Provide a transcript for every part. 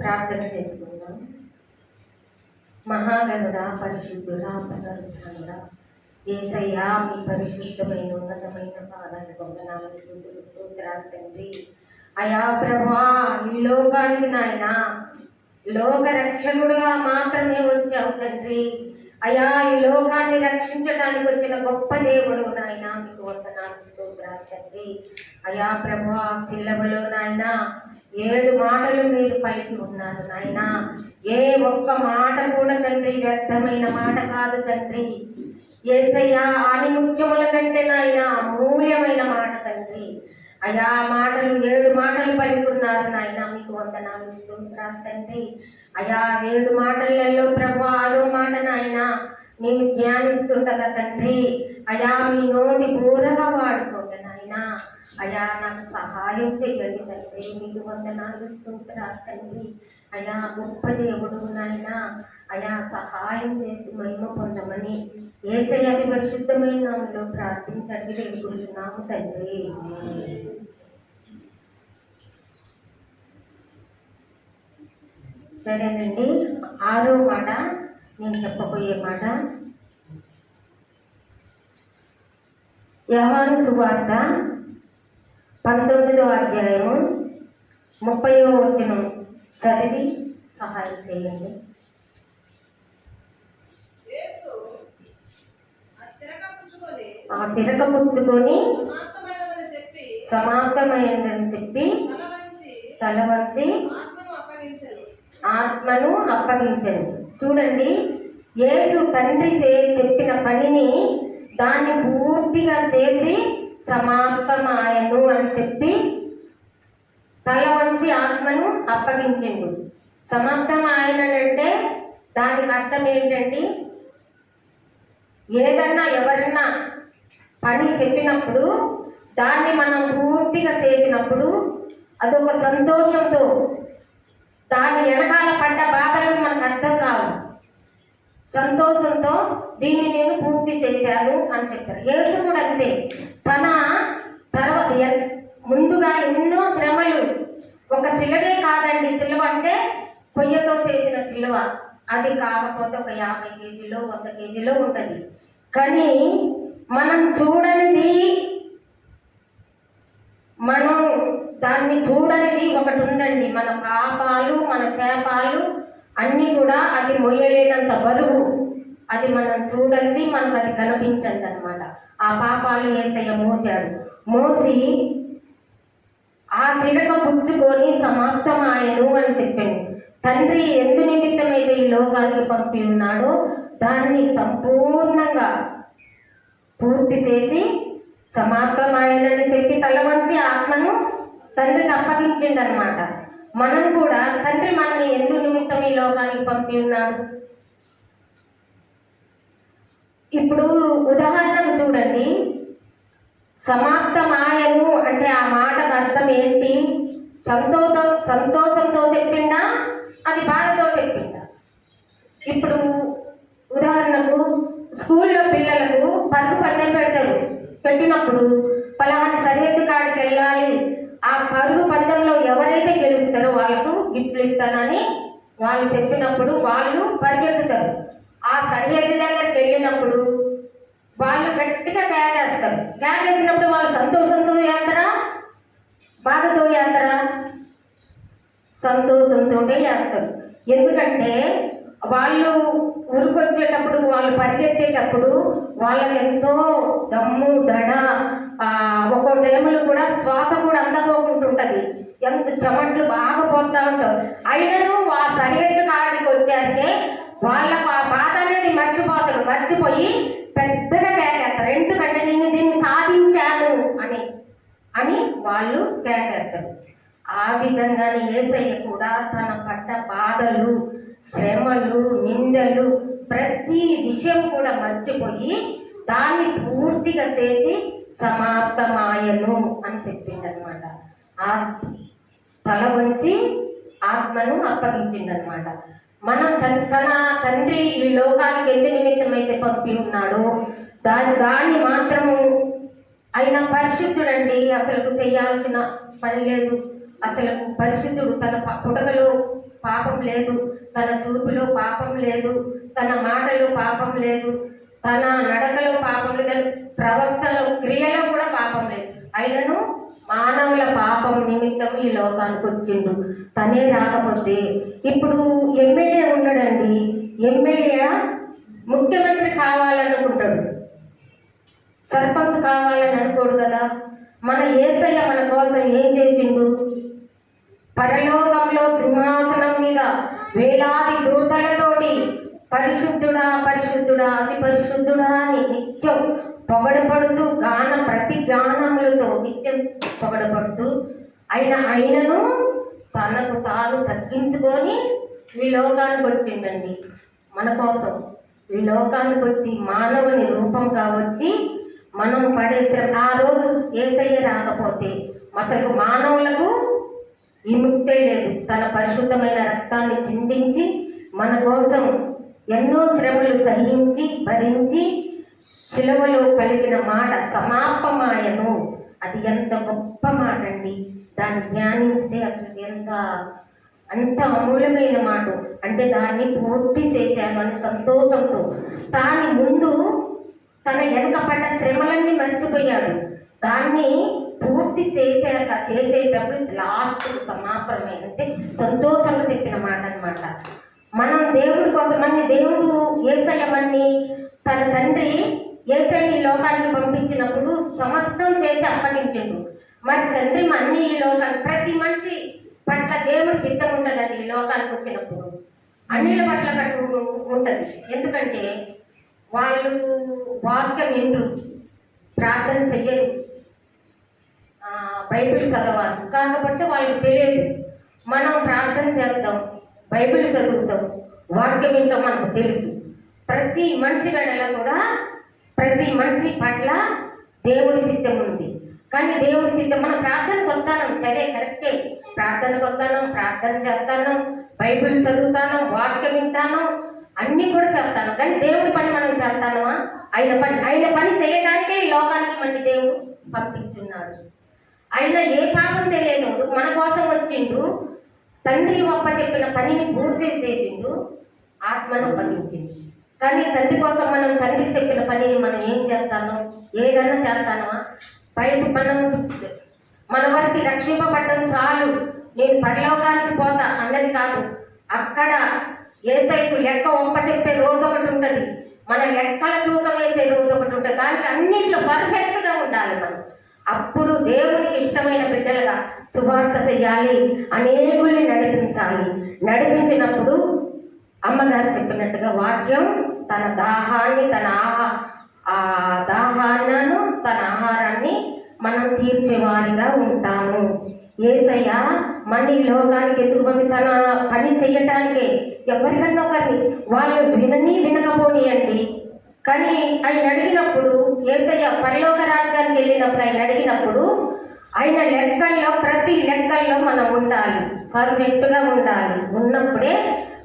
ప్రార్థన చేసుకుందాం. మహాగణుడా పరిశుద్ధుడా పునరుద్ధరుడా ఏసయ్యా మీ పరిశుద్ధమైన ఉన్నతమైన పాదాలు పొందనాలు స్థుతులు స్తోత్రాలు తండ్రి. అయా ప్రభా ఈ లోకానికి నాయన లోక రక్షకుడుగా మాత్రమే వచ్చావు తండ్రి. అయా ఈ లోకాన్ని రక్షించడానికి వచ్చిన గొప్ప దేవుడు నాయన మీకు వందనాలు స్తోత్రాలు తండ్రి. అయా ప్రభా సిల్లబలో నాయన ఏడు మాటలు మీరు పలికి ఉన్నారు నాయన. ఏ ఒక్క మాట కూడా తండ్రి వ్యర్థమైన మాట కాదు తండ్రి. ఏసయ్యా ఆణిముత్యముల కంటే నాయన అమూల్యమైన మాట తండ్రి. అయా మాటలు ఏడు మాటలు పలుకున్నారు నాయన. మీకు వందనాలు ఇస్తుంటారు తండ్రి. అయా ఏడు మాటలలో ప్రభు ఆరో మాట నాయన. నేను ధ్యానిస్తుండగా తండ్రి అయా మీ నోటి బూరగా వాడుకో. నాయన అయా నాకు సహాయం చేయండి తండ్రి. మీకు వందనాలు స్తోత్రాలు తండ్రి. అయా గొప్ప దేవుడు నాయన అయా సహాయం చేసి మహిమ పొందమని ఏసయ్య పరిశుద్ధమైన నామంలో ప్రార్థించండి. వేడుకుంటున్నాము తండ్రి. సరేనండి. ఆరో మాట నేను చెప్పబోయే మాట యహాను సువార్త పంతొమ్మిదో అధ్యాయము ముప్పయో వచనం. చదివి సహాయం చేయండి. ఆ చిరక పుచ్చుకొని సమాప్తమైందని చెప్పి తల వంచి తల వంచి ఆత్మను అప్పగించాడు చూడండి యేసు తండ్రి చెప్పిన పనిని దాన్ని పూర్తిగా చేసి సమాప్తమాయను అని చెప్పి తల వంచి ఆత్మను అప్పగించిండు. సమాప్తం ఆయనంటే దానికి అర్థం ఏంటండి? ఏదన్నా ఎవరన్నా పని చెప్పినప్పుడు దాన్ని మనం పూర్తిగా చేసినప్పుడు అదొక సంతోషంతో దాని వెనకాల పడ్డ బాధలు మనకు అర్థం కావు. సంతోషంతో దీన్ని నేను పూర్తి చేశాను అని చెప్పారు యేసు కూడా అంతే. తన తర్వాత ముందుగా ఎన్నో శ్రమలు. ఒక శిలవే కాదండి. శిలవ అంటే కొయ్యతో చేసిన శిలువ అది కాకపోతే ఒక యాభై కేజీలో వంద కేజీలో ఉంటుంది. కానీ మనం చూడనిది మనం దాన్ని చూడనిది ఒకటి ఉందండి. మన పాపాలు మన చేపాలు అన్నీ కూడా అది మొయ్యలేనంత బరువు. అది మనం చూడండి మనకు అది కనిపించండి అనమాట ఆ పాపాలు ఏసయ్య మోసాడు మోసి ఆ చిరక పుచ్చుకొని సమాప్తమాయను అని చెప్పాను తండ్రి ఎందు నిమిత్తమైతే ఈ లోకానికి పంపి ఉన్నాడో దాన్ని సంపూర్ణంగా పూర్తి చేసి సమాప్తమాయనని చెప్పి తల వంచి ఆత్మను తండ్రికి అప్పగించిండనమాట మనం కూడా తండ్రి మనల్ని ఎందు నిమిత్తం ఈ లోకానికి పంపి ఉన్నాడు? ఇప్పుడు ఉదాహరణకు చూడండి. సమాప్తమాయను అంటే ఆ మాటకు అర్థం ఏంటి? సంతోషం సంతోషంతో చెప్పిండా అది బాధతో చెప్పిండా ఇప్పుడు ఉదాహరణకు స్కూల్లో పిల్లలకు పరుగు పందెం పెడతారు. పెట్టినప్పుడు పలానా సరిహద్దు కాడికి వెళ్ళాలి. ఆ పరుగు పందెంలో ఎవరైతే గెలుస్తారో వాళ్ళకు గిఫ్ట్లు ఇస్తానని వాళ్ళు చెప్పినప్పుడు వాళ్ళు పరిగెత్తుతారు. ఆ సరిహద్దు దగ్గరికి వెళ్ళినప్పుడు వాళ్ళు గట్టిగా కేకేస్తారు కేకేసినప్పుడు వాళ్ళు సంతోషంతో చేస్తారా? బాధతో చేస్తారా? సంతోషంతో చేస్తారు. ఎందుకంటే వాళ్ళు ఉరికొచ్చేటప్పుడు వాళ్ళు పరిగెత్తేటప్పుడు వాళ్ళకి ఎంతో దమ్ము దడ ఒక్కొక్క ఒక్కో టైములు కూడా శ్వాస కూడా అందకోకుంటుంటుంది ఎంత శ్రమట్లు బాగా పోతూ ఉంటారు అయినను ఆ సరిహద్దు కాడికి వచ్చారంటే వాళ్ళకు ఆ బాధ అనేది మర్చిపోతారు మర్చిపోయి పెద్దగా కేకేస్తారు ఎందుకంటే నేను దీన్ని సాధించాను అని అని వాళ్ళు కేకేస్తారు ఆ విధంగానే ఏసయ్య కూడా తన పడ్డ బాధలు శ్రమలు నిందలు ప్రతి విషయం కూడా మర్చిపోయి దాన్ని పూర్తిగా చేసి సమాప్తమాయను అని చెప్పిండనమాట ఆ తల వంచి ఆత్మను అప్పగించిండనమాట మనం తన తన తండ్రి ఈ లోకానికి ఎందు నిమిత్తమైతే పంపి ఉన్నాడో దాని దాన్ని మాత్రము ఆయన పరిశుద్ధుడండి. అసలు చేయాల్సిన పని లేదు. అసలు పరిశుద్ధుడు తన పుటకలో పాపం లేదు. తన చూపులో పాపం లేదు. తన మాటలో పాపం లేదు. తన నడకలో పాపం లేదు. ప్రవర్తనలో క్రియలో కూడా పాపం లేదు. ఆయనను మానవుల పాపం నిమిత్తం ఈ లోకానికి వచ్చిండు. తనే రాకపోతే ఇప్పుడు ఎమ్మెల్యే ఉన్నాడండి. ఎమ్మెల్యే ముఖ్యమంత్రి కావాలనుకుంటాడు. సర్పంచ్ కావాలని అనుకోడు కదా. మన ఏసయ్య మన కోసం ఏం చేసిండు? పరలోకంలో సింహాసనం మీద వేలాది దూతలతోటి పరిశుద్ధుడా పరిశుద్ధుడా అతి పరిశుద్ధుడా అని నిత్యం పొగడపడుతూ గాన ప్రతి గానములతో నిత్యం పొగడపడుతూ ఆయన ఆయనను తనకు తాను తగ్గించుకొని ఈ లోకానికి వచ్చిండండి. మన కోసం ఈ లోకానికి వచ్చి మానవుని రూపంగా వచ్చి మనం పడే ఆ రోజు ఏసయ్య రాకపోతే అసలు మానవులకు విముక్తే లేదు. తన పరిశుద్ధమైన రక్తాన్ని సింధించి మన కోసం ఎన్నో శ్రమలు సహించి భరించి శిలవలో పలికిన మాట సమాపమాయను. అది ఎంత గొప్ప మాట అండి దాన్ని ధ్యానిస్తే అసలు ఎంత అంత అమూల్యమైన మాట. అంటే దాన్ని పూర్తి చేశామని సంతోషంతో. దాని ముందు తన వెనకపడ్డ శ్రమలన్నీ మర్చిపోయాడు. దాన్ని పూర్తి చేశాక చేసేటప్పుడు లాస్ట్ సమాపనమే అంటే సంతోషంగా చెప్పిన మాట అన్నమాట. మనం దేవుడి కోసం అన్ని దేవుడు ఏసయ్యమని తన తండ్రి ఏసైని ఈ లోకానికి పంపించినప్పుడు సమస్తం చేసి అప్పగించిండు. మరి తండ్రి అన్ని ఈ లోకానికి? ప్రతి మనిషి పట్ల దేవుడు సిద్ధం ఉంటుందండి ఈ లోకానికి వచ్చినప్పుడు. అన్నిల పట్ల కట్టు ఉంటుంది. ఎందుకంటే వాళ్ళు వాక్యం ఇండ్రు ప్రార్థన చెయ్యరు బైబిల్ చదవాలి. కాకపోతే వాళ్ళకి తెలియదు. మనం ప్రార్థన చేద్దాం బైబిల్ చదువుతాం వాక్యం ఇంట్లో మనకు తెలుసు. ప్రతి మనిషి వెడల కూడా ప్రతి మనిషి పట్ల దేవుడి సిద్ధం ఉంది. కానీ దేవుడి సిద్ధం మనం ప్రార్థనకు వస్తాను. సరే కరెక్టే. ప్రార్థనకు వస్తాను ప్రార్థన చేస్తాను బైబిల్ చదువుతాను వాక్యం వింటాను అన్నీ కూడా చేస్తాను. కానీ దేవుడి పని మనం చేస్తానమా? ఆయన పని ఆయన పని చేయడానికే ఈ లోకానికి మన దేవుడు పంపించున్నాడు. ఆయన ఏ పాపం తెలియనోడు మన కోసం వచ్చిండు తండ్రి ఒప్ప చెప్పిన పనిని పూర్తి చేసిండు ఆత్మను పంపించిండు కానీ తండ్రి కోసం మనం తండ్రి చెప్పిన పనిని మనం ఏం చేస్తాను ఏదైనా చేస్తానమా బయట మనం మన వరకు రక్షింపబడ్డం చాలు. నేను పరలోకానికి పోతా అన్నది కాదు. అక్కడ ఏసైకు లెక్క ఒప్ప చెప్పే రోజు ఒకటి ఉంటుంది. మన లెక్కల తూకం వేసే రోజు ఒకటి ఉంటుంది. దానికి అన్నింటిలో పర్ఫెక్ట్గా ఉండాలి మనం. అప్పుడు దేవునికి ఇష్టమైన బిడ్డలుగా శుభార్త చెయ్యాలి అనేకుల్ని నడిపించాలి. నడిపించినప్పుడు అమ్మగారు చెప్పినట్టుగా వాక్యం తన దాహాన్ని తన ఆహా ఆ దాహాన్నను తన ఆహారాన్ని మనం తీర్చేవారిగా ఉంటాము. ఏసయ్య మన ఈ లోకానికి ఎందుకు పంపి తన పని చేయటానికి ఎవరికన్నా ఒకరిని వాళ్ళు వినని వినకపోనియండి. కానీ ఆయన అడిగినప్పుడు ఏసయ్య పరిలోక రాజ్యానికి వెళ్ళినప్పుడు ఆయన అడిగినప్పుడు ఆయన లెక్కల్లో ప్రతి లెక్కల్లో మనం ఉండాలి. పర్ఫెక్ట్గా ఉండాలి. ఉన్నప్పుడే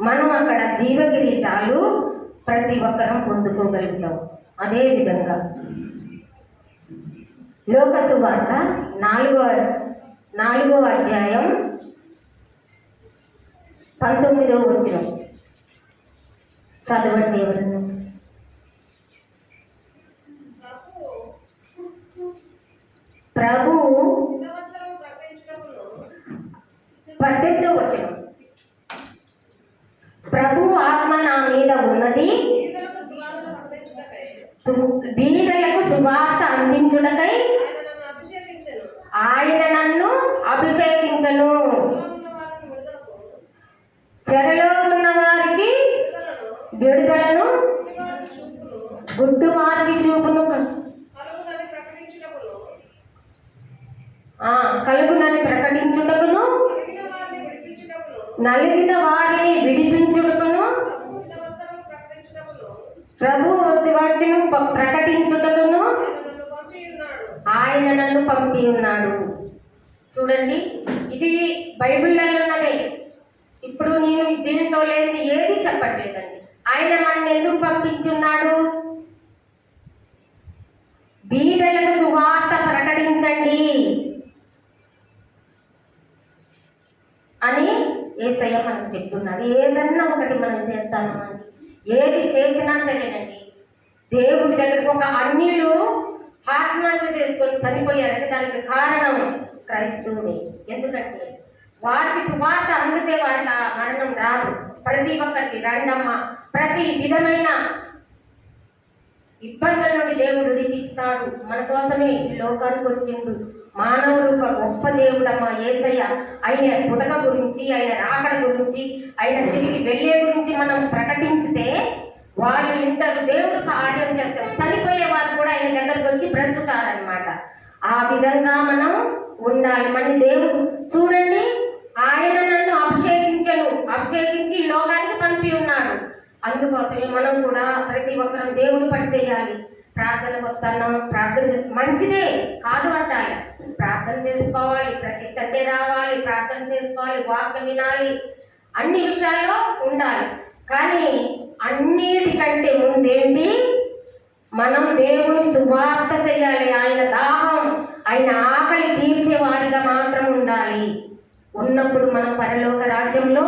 మనం అక్కడ జీవ కిరీటాలు ప్రతి ఒక్కరం పొందుకోగలుగుతాం. అదే విధంగా లోక సువార్త నాలుగో నాలుగో అధ్యాయం పంతొమ్మిదవ వచ్చిన చదవండి ఎవరన్నా. ప్రభు ప్రభు సంవత్సరం ప్రకటించినప్పుడు పద్దెనిమిదో వచ్చిన ప్రభు ఆత్మ నా మీద ఉన్నది ఈతలకు సువార్త ప్రకటించుటకై సు- బీదలకు సువార్త అందించుటకై ఆయన నన్ను అభిషేకించెను. చెరలో ఉన్న వారికి విడుదలను, గుడ్డు వారికి చూపును. కలుగునని ప్రకటించుటకును, నలిగిన వారిని విడిపించుటకును. ప్రభు వచ్చును ప్రకటించుటకును ఆయన నన్ను పంపి ఉన్నాడు. చూడండి ఇది బైబిల్లో ఉన్నదే. ఇప్పుడు నేను దీంట్లో లేని ఏది చెప్పట్లేదండి. ఆయన మనల్ని ఎందుకు పంపించున్నాడు? బీదలకు సువార్త ప్రకటించండి అని ఏసయ్య మనకు చెప్తున్నాడు. ఏదన్నా ఒకటి మనం చేస్తామండి ఏది చేసినా సరేనండి. దేవుడి దగ్గరకు ఒక అన్యులు ఆత్మహత్య చేసుకొని చనిపోయారంటే దానికి కారణం క్రైస్తవుడే. ఎందుకంటే వారికి సువార్త అందితే వారికి ఆ మరణం రాదు. ప్రతి ఒక్కరికి రండమ్మ. ప్రతి విధమైన ఇబ్బందుల నుండి దేవుడు విడిపిస్తాడు. మన కోసమే ఈ లోకానికి వచ్చిండు. మానవుడు ఒక గొప్ప దేవుడమ్మ ఏసయ్య. ఆయన పుటక గురించి ఆయన రాకడ గురించి ఆయన తిరిగి వెళ్ళే గురించి మనం ప్రకటించితే వాళ్ళు ఇంటారు దేవుడు కార్యం చేస్తారు. చనిపోయే వారు కూడా ఆయన దగ్గరకు వచ్చి బ్రతుకుతారనమాట ఆ విధంగా మనం ఉండాలి. మన దేవుడు చూడండి ఆయన నన్ను అభిషేకించను. అభిషేకించి లోకానికి పంపి ఉన్నాడు. అందుకోసమే మనం కూడా ప్రతి ఒక్కరం దేవుడు పని చేయాలి. ప్రార్థన వస్తున్నాం ప్రార్థన మంచిదే కాదు అంటారు. ప్రార్థన చేసుకోవాలి ప్రతి సండే రావాలి ప్రార్థన చేసుకోవాలి వాక్ వినాలి అన్ని విషయాల్లో ఉండాలి. కానీ అన్నిటికంటే ముందేంటి? మనం దేవుని శుభార్త చేయాలి ఆయన దాహం ఆయన ఆకలి తీర్చే వారిగా మాత్రం ఉండాలి. ఉన్నప్పుడు మనం పరలోక రాజ్యంలో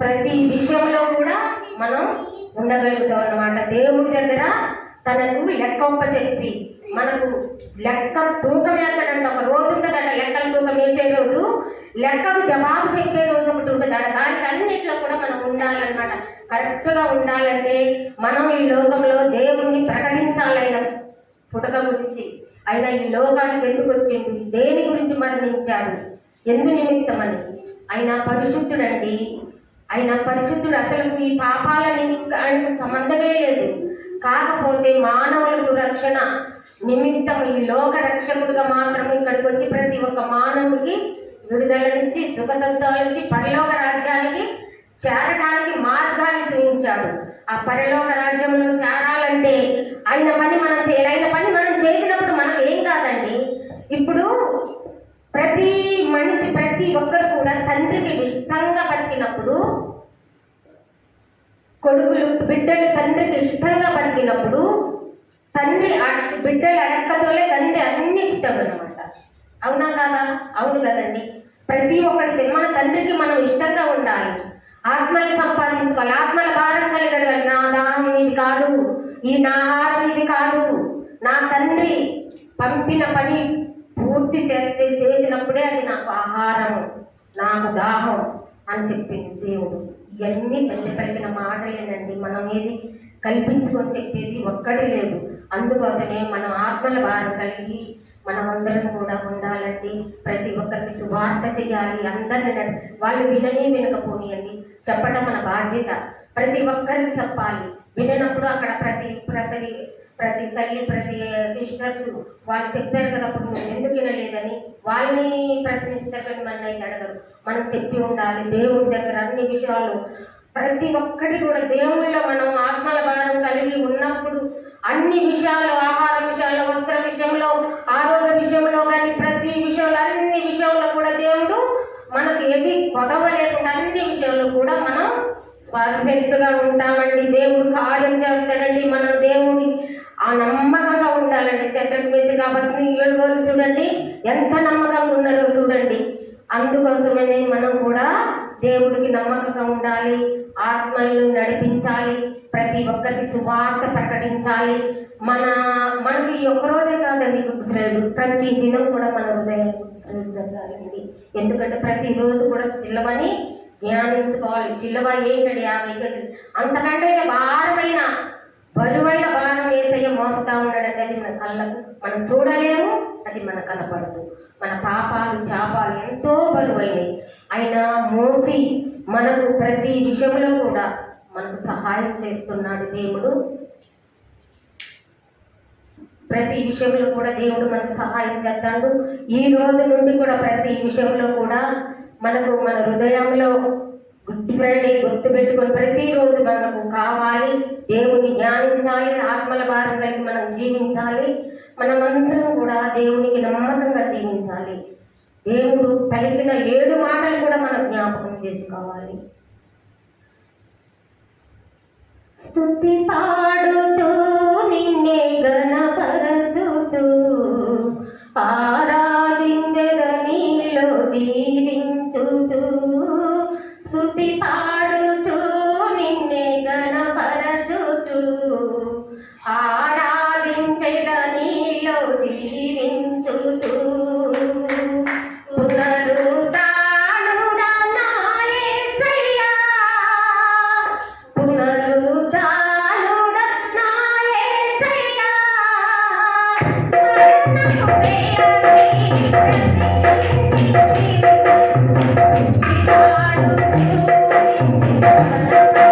ప్రతి విషయంలో కూడా మనం ఉండగలుగుతాం అన్నమాట. దేవుడి దగ్గర తనకు లెక్కొప్ప చెప్పి మనకు లెక్క తూకం వేస్తాడంట ఒక రోజు ఉంటుందట లెక్కల తూకం వేసే రోజు లెక్కకు జవాబు చెప్పే రోజు ఒకటి ఉంటుందట. దానికి అన్నింటిలో కూడా మనం ఉండాలన్నమాట. కరెక్ట్గా ఉండాలంటే మనం ఈ లోకంలో దేవుణ్ణి ప్రకటించాలైన పుటక గురించి. అయినా ఈ లోకానికి ఎందుకు వచ్చిండు దేని గురించి మరణించాడు? ఎందు నిమిత్తమని. ఆయన పరిశుద్ధుడండి. ఆయన పరిశుద్ధుడు అసలు ఈ పాపాలని ఆయనకు సంబంధమే లేదు. కాకపోతే మానవులకు రక్షణ నిమిత్తం ఈ లోక రక్షకుడుగా మాత్రం ఇక్కడికి వచ్చి ప్రతి ఒక్క మానవుడికి విడుదలనిచ్చి సుఖ సంతోషించి పరలోక రాజ్యానికి చేరడానికి మార్గాన్ని చూపించాడు ఆ పరలోక రాజ్యంలో చేరాలంటే ఆయన పని మనం చేయాలి ఆయన పని మనం చేసినప్పుడు మనకు ఏం కాదండి? ఇప్పుడు ప్రతి మనిషి ప్రతి ఒక్కరు కూడా తండ్రికి ఇష్టంగా బతికినప్పుడు కొడుకులు బిడ్డలు తండ్రికి ఇష్టంగా బతికినప్పుడు తండ్రి బిడ్డలు అడక్కతోనే తండ్రి అన్ని ఇష్టం అన్నమాట అవునా కాదా? అవును కదండి. ప్రతి ఒక్కరికి మన తండ్రికి మనం ఇష్టంగా ఉండాలి. ఆత్మలు సంపాదించుకోవాలి. ఆత్మల భారం కలిగాడు నా దాహం ఇది కాదు. ఈ నా ఆహారం ఇది కాదు. నా తండ్రి పంపిన పని పూర్తి చేస్తే చేసినప్పుడే అది నాకు ఆహారం నాకు దాహం అని చెప్పింది దేవుడు. ఇవన్నీ పెద్ద పలికిన మాటలేనండి. మనం ఏది కల్పించుకొని చెప్పేది ఒక్కటి లేదు. అందుకోసమే మనం ఆత్మల భారం కలిగి మనమందరం కూడా ఉండాలండి. ప్రతి ఒక్కరికి శుభార్త చేయాలి అందరిని వాళ్ళు వినని వినకపోనియండి. చెప్పడం మన బాధ్యత. ప్రతి ఒక్కరికి చెప్పాలి. విననప్పుడు అక్కడ ప్రతి ప్రతి ప్రతి తల్లి ప్రతి సిస్టర్స్ వాళ్ళు చెప్పారు కదా అప్పుడు ఎందుకు వినలేదని? వాళ్ళని ప్రశ్నిస్తారు కానీ మన అయితే అడగరు. మనం చెప్పి ఉండాలి. దేవుడి దగ్గర అన్ని విషయాలు ప్రతి ఒక్కటి కూడా దేవుళ్ళ మనం ఆత్మల భారం కలిగి ఉన్నప్పుడు అన్ని విషయాలు ఆహార విషయాల్లో వస్త్ర విషయంలో ఆరోగ్య విషయంలో కానీ ప్రతి విషయంలో అన్ని విషయంలో కూడా దేవుడు మనకు ఏది కొదవ లేకుండా అన్ని విషయంలో కూడా మనం పర్ఫెక్ట్గా ఉంటామండి. దేవుడు కార్యం చేస్తాడండి మనం దేవుడి ఆ నమ్మకంగా ఉండాలండి. సెంట్రల్ వేసి కాబట్టి ఏడు వాళ్ళు చూడండి ఎంత నమ్మకంగా ఉన్నారో చూడండి. అందుకోసమనే మనం కూడా దేవుడికి నమ్మకంగా ఉండాలి ఆత్మలను నడిపించాలి ప్రతి ఒక్కరికి సువార్త ప్రకటించాలి. మన మనకి ఈ రోజే కాదండి గుడ్ ఫ్రైడే ప్రతి దినం కూడా మన హృదయం జరగాలండి. ఎందుకంటే ప్రతిరోజు కూడా సిలవని ధ్యానించుకోవాలి చిల్లవ ఏంటండి యాభై గజులు అంతకంటే భారమైన బరువైన భారం వేసయ్య మోస్తా ఉన్నాడంటే అది మన కళ్ళకు. మనం చూడలేము అది మన కనపడదు. మన పాపాలు చాపాలు ఎంతో బరువైనవి. అయినా మోసి మనకు ప్రతి విషయంలో కూడా మనకు సహాయం చేస్తున్నాడు దేవుడు. ప్రతి విషయంలో కూడా దేవుడు మనకు సహాయం చేస్తాడు. ఈ రోజు నుండి కూడా ప్రతి విషయంలో కూడా మనకు మన హృదయంలో గుర్తు ఫ్రైడే గుర్తు పెట్టుకొని ప్రతిరోజు మనకు కావాలి దేవుని ధ్యానించాలి ఆత్మల భారం కలిగి మనం జీవించాలి మనమందరం కూడా దేవునికి నమ్మకంగా జీవించాలి. దేవుడు పలికిన ఏడు మాటలు కూడా మనం జ్ఞాపకం చేసుకోవాలి. స్థుతి పాడుతూ నిన్నే గణపరచుతూ ఆరాధించద నీలో 把。Thank you.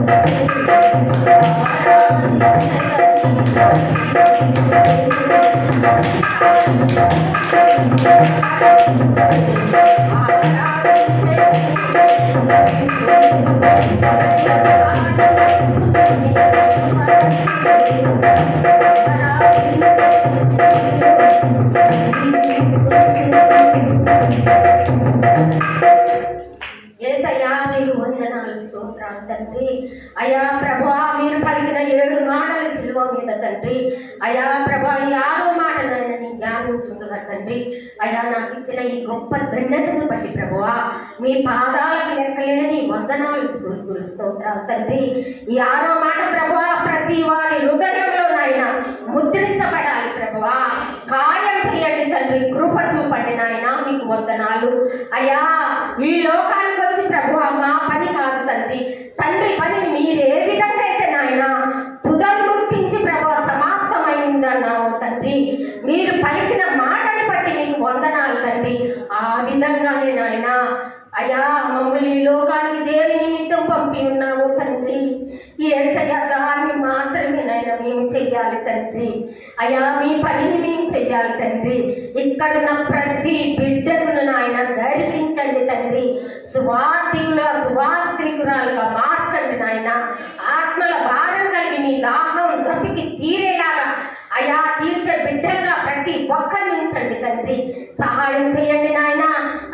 ఏసయ్యా అయా ప్రభా మీరు పలికిన ఏడు మాటలు శిల్వ మీద తండ్రి. అయా ప్రభా ఈ ఆరో మాటలైన నీ తండ్రి అయ్యా నాకు ఇచ్చిన ఈ గొప్ప ధన్యతను బట్టి ప్రభువా మీ పాదాలకు లెక్కలేని వందనాలు స్తోత్రులు స్తోత్రాలు తండ్రి. ఈ ఆరో మాట ప్రభువా ప్రతి వారి హృదయంలో నాయన ముద్రించబడాలి ప్రభువా. కార్యం చేయండి తండ్రి కృప చూపండి నాయన మీకు వందనాలు. అయ్యా ఈ లోకానికి వచ్చి ప్రభు మా పని కాదు తండ్రి. తండ్రి పనిని మీరు ఏ విధంగా అయితే నాయన తండ్రి. మీరు పలికిన మాటను బట్టి మీకు వందనాలు తండ్రి. ఆ విధంగానే నాయన అయ్యా మమ్మల్ని లోకానికి దేని నిమిత్తం పంపి ఉన్నావు తండ్రి? ఏసయ్య దాన్ని మాత్రమే నాయన మేము చెయ్యాలి తండ్రి. అయ్యా మీ పనిని మేము చెయ్యాలి తండ్రి. ఇక్కడున్న ప్రతి బిడ్డను నాయన దర్శించండి తండ్రి సువార్థికుల సువార్థికురాలుగా మార్చండి నాయన ఆత్మల భారం కలిగి మీ దాహం తప్పికి తీరేలాగా అయా తీర్చే బిడ్డలుగా ప్రతి ఒక్కరించండి తండ్రి సహాయం చేయండి నాయన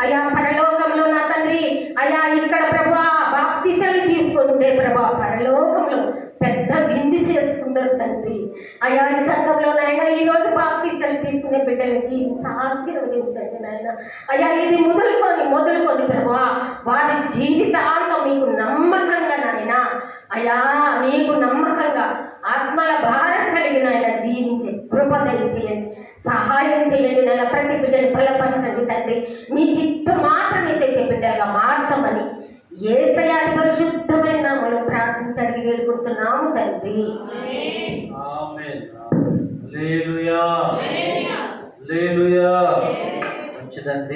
అయా పరలోకంలో నా తండ్రి అయా ఇక్కడ ప్రభా బాప్తిసలు తీసుకుంటే ప్రభా పరలోకంలో పెద్ద విందు చేసుకుంటారు అయ్యా ఈ సంఘంలో నాయన ఈ రోజు బాప్తిసలు తీసుకునే బిడ్డలకి ఆశీర్వదించండి నాయన. అయ్యా ఇది మొదలుకొని మొదలుకొని ప్రభా వారి జీవితాంతం మీకు నమ్మకంగా నాయన. అయ్యా మీకు నమ్మకంగా ఆత్మల భారం కలిగిన ఆయన జీవించే కృప దయచేయండి. సహాయం చేయండి నాయన. ప్రతి బిడ్డని బలపరచండి తండ్రి. మీ చిత్త మాత్రమే చేసే బిడ్డలుగా మార్చమని ఏసయాది పరిశుద్ధమైన నామలో ప్రార్థించడానికి వేడుకుంటున్నాము తండ్రి. హల్లెలూయా. హల్లెలూయా. మంచిదండి.